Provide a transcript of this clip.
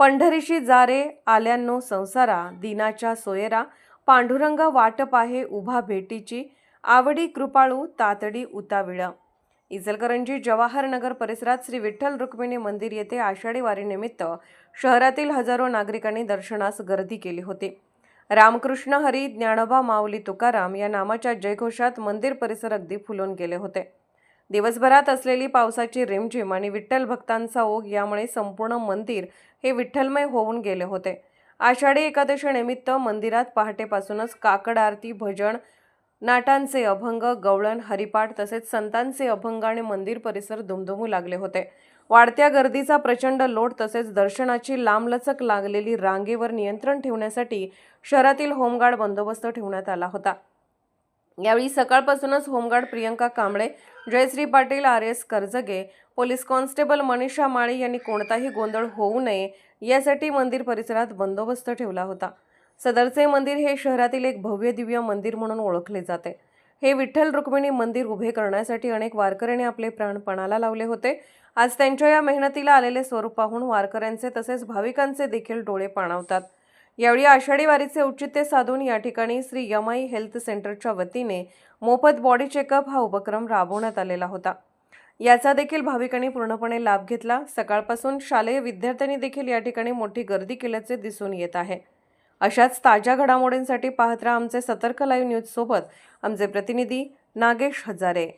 पंढरीशी जारे आल्यानो संसारा दिनाच्या सोयरा. पांडुरंग वाट पाहे उभा भेटीची. आवडी कृपाळू तातडी उताविळ. इचलकरंजी जवाहरनगर परिसरात श्री विठ्ठल रुक्मिणी मंदिर येथे आषाढी वारीनिमित्त शहरातील हजारो नागरिकांनी दर्शनास गर्दी केली होती. रामकृष्ण हरी ज्ञानोबा माऊली तुकाराम या नामाच्या जयघोषात मंदिर परिसर अगदी फुलून गेले होते. दिवसभरात असलेली पावसाची रिमझिम आणि विठ्ठल भक्तांचा ओघ यामुळे संपूर्ण मंदिर हे विठ्ठलमय होऊन गेले होते. आषाढी एकादशीनिमित्त मंदिरात पहाटेपासूनच काकड आरती भजन नाटांचे अभंग गवळण हरिपाठ तसेच संतांचे अभंग आणि मंदिर परिसर दुमदुमू लागले होते. वाढत्या गर्दीचा प्रचंड लोट तसेच दर्शनाची लांबलचक लागलेली रांगेवर नियंत्रण ठेवण्यासाठी शहरातील होमगार्ड बंदोबस्त ठेवण्यात आला होता. यावेळी सकाळपासूनच home guard Priyanka Kamble Jayashree Patil R S Karjage police constable Manisha Mali यांनी कोणताही गोंधळ होऊ नये यासाठी मंदिर परिसरात बंदोबस्त ठेवला होता. सदरचे मंदिर हे शहरातील एक भव्य दिव्य मंदिर म्हणून ओळखले जाते. हे विठ्ठल रुक्मिणी मंदिर उभे करण्यासाठी अनेक वारकऱ्यांनी आपले प्राणपणाला लावले होते. आज त्यांच्या या मेहनतीला आलेले स्वरूप पाहून वारकऱ्यांचे तसेच भाविकांचे देखील डोळे पाणावतात. यावेळी आषाढी वारीचे औचित्य साधून या ठिकाणी श्री यमाई हेल्थ सेंटरच्या वतीने मोफत बॉडी चेकअप हा उपक्रम राबवण्यात आलेला होता. याचा देखील भाविकांनी पूर्णपणे लाभ घेतला. सकाळपासून शालेय विद्यार्थ्यांनी देखील या ठिकाणी मोठी गर्दी केल्याचे दिसून येत आहे. अशाच ताज्या घडामोडींसाठी पाहत राहा आमचे सतर्क लाईव्ह न्यूजसोबत आमचे प्रतिनिधी नागेश हजारे.